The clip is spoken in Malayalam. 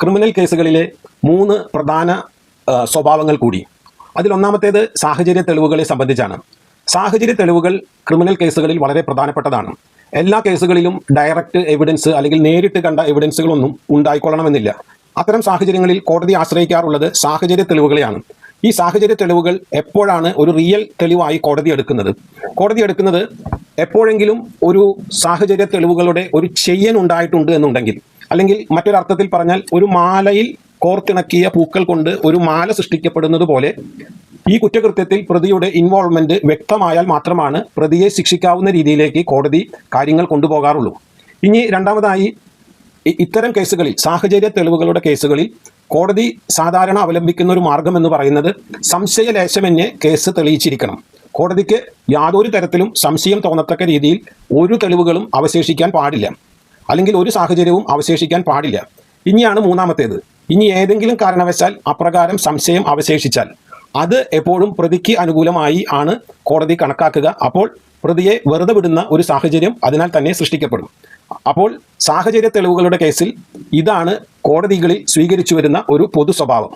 ക്രിമിനൽ കേസുകളിലെ മൂന്ന് പ്രധാന സ്വഭാവങ്ങൾ കൂടി. അതിലൊന്നാമത്തേത് സാഹചര്യ തെളിവുകളെ സംബന്ധിച്ചാണ്. സാഹചര്യ തെളിവുകൾ ക്രിമിനൽ കേസുകളിൽ വളരെ പ്രധാനപ്പെട്ടതാണ്. എല്ലാ കേസുകളിലും ഡയറക്റ്റ് എവിഡൻസ് അല്ലെങ്കിൽ നേരിട്ട് കണ്ട എവിഡൻസുകളൊന്നും ഉണ്ടായിക്കൊള്ളണമെന്നില്ല. അത്തരം സാഹചര്യങ്ങളിൽ കോടതി ആശ്രയിക്കാറുള്ളത് സാഹചര്യ തെളിവുകളെയാണ്. ഈ സാഹചര്യ തെളിവുകൾ എപ്പോഴാണ് ഒരു റിയൽ തെളിവായി കോടതി എടുക്കുന്നത്? കോടതി എടുക്കുന്നത് എപ്പോഴെങ്കിലും ഒരു സാഹചര്യ തെളിവുകളുടെ ഒരു ചെയ്യൻ ഉണ്ടായിട്ടുണ്ട് എന്നുണ്ടെങ്കിൽ. അല്ലെങ്കിൽ മറ്റൊരർത്ഥത്തിൽ പറഞ്ഞാൽ ഒരു മാലയിൽ കോർത്തിണക്കിയ പൂക്കൾ കൊണ്ട് ഒരു മാല സൃഷ്ടിക്കപ്പെടുന്നത് പോലെ ഈ കുറ്റകൃത്യത്തിൽ പ്രതിയുടെ ഇൻവോൾവ്മെന്റ് വ്യക്തമായാൽ മാത്രമാണ് പ്രതിയെ ശിക്ഷിക്കാവുന്ന രീതിയിലേക്ക് കോടതി കാര്യങ്ങൾ കൊണ്ടുപോകാറുള്ളൂ. ഇനി രണ്ടാമതായി ഇത്തരം കേസുകളിൽ സാഹചര്യ തെളിവുകളുടെ കേസുകളിൽ കോടതി സാധാരണ അവലംബിക്കുന്ന ഒരു മാർഗം എന്ന് പറയുന്നത് സംശയലേശമന്യേ കേസ് തെളിയിച്ചിരിക്കണം. കോടതിക്ക് യാതൊരു തരത്തിലും സംശയം തോന്നത്തക്ക രീതിയിൽ ഒരു തെളിവുകളും അവശേഷിക്കാൻ പാടില്ല. അല്ലെങ്കിൽ ഒരു സാഹചര്യവും അവശേഷിക്കാൻ പാടില്ല. ഇനിയാണ് മൂന്നാമത്തേത്. ഇനി ഏതെങ്കിലും കാരണവശാൽ അപ്രകാരം സംശയം അവശേഷിച്ചാൽ അത് എപ്പോഴും പ്രതിക്ക് അനുകൂലമായി ആണ് കോടതി കണക്കാക്കുക. അപ്പോൾ പ്രതിയെ വെറുതെ വിടുന്ന ഒരു സാഹചര്യം അതിനാൽ തന്നെ സൃഷ്ടിക്കപ്പെടും. അപ്പോൾ സാഹചര്യ തെളിവുകളുടെ കേസിൽ ഇതാണ് കോടതികളിൽ സ്വീകരിച്ചു വരുന്ന ഒരു പൊതു സ്വഭാവം.